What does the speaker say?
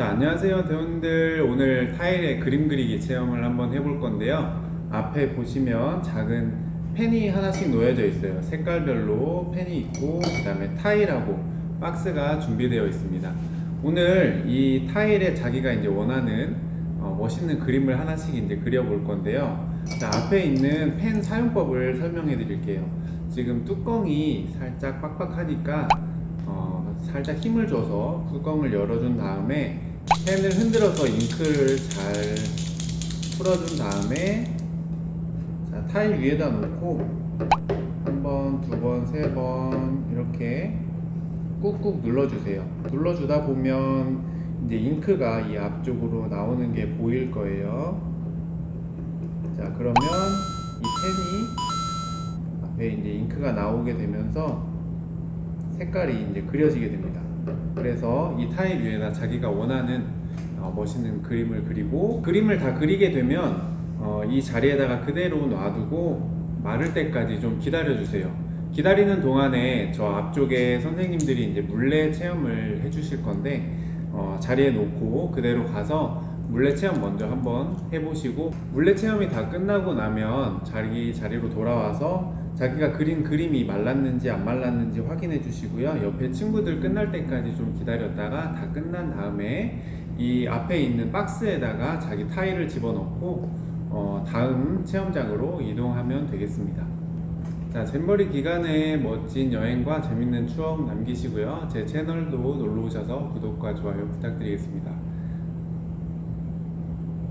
자, 안녕하세요 대원들. 오늘 타일에 그림 그리기 체험을 한번 해볼 건데요. 앞에 보시면 작은 펜이 하나씩 놓여져 있어요. 색깔별로 펜이 있고 그 다음에 타일하고 박스가 준비되어 있습니다. 오늘 이 타일에 자기가 이제 원하는 어, 멋있는 그림을 하나씩 이제 그려볼 건데요. 자, 앞에 있는 펜 사용법을 설명해 드릴게요. 지금 뚜껑이 살짝 빡빡하니까 어, 살짝 힘을 줘서 뚜껑을 열어준 다음에 펜을 흔들어서 잉크를 잘 풀어준 다음에 자, 타일 위에다 놓고 한 번, 두 번, 세 번 이렇게 꾹꾹 눌러주세요. 눌러주다 보면 이제 잉크가 이 앞쪽으로 나오는 게 보일 거예요. 자, 그러면 이 펜이 앞에 이제 잉크가 나오게 되면서 색깔이 이제 그려지게 됩니다. 그래서 이 타일 위에다 자기가 원하는 어, 멋있는 그림을 그리고 그림을 다 그리게 되면 어, 이 자리에다가 그대로 놔두고 마를 때까지 좀 기다려 주세요. 기다리는 동안에 저 앞쪽에 선생님들이 이제 물레 체험을 해주실 건데 어, 자리에 놓고 그대로 가서 물레 체험 먼저 한번 해보시고 물레 체험이 다 끝나고 나면 자기 자리로 돌아와서 자기가 그린 그림이 말랐는지 안 말랐는지 확인해 주시고요. 옆에 친구들 끝날 때까지 좀 기다렸다가 다 끝난 다음에 이 앞에 있는 박스에다가 자기 타일을 집어넣고 어, 다음 체험장으로 이동하면 되겠습니다. 자, 잼버리 기간에 멋진 여행과 재밌는 추억 남기시고요. 제 채널도 놀러 오셔서 구독과 좋아요 부탁드리겠습니다.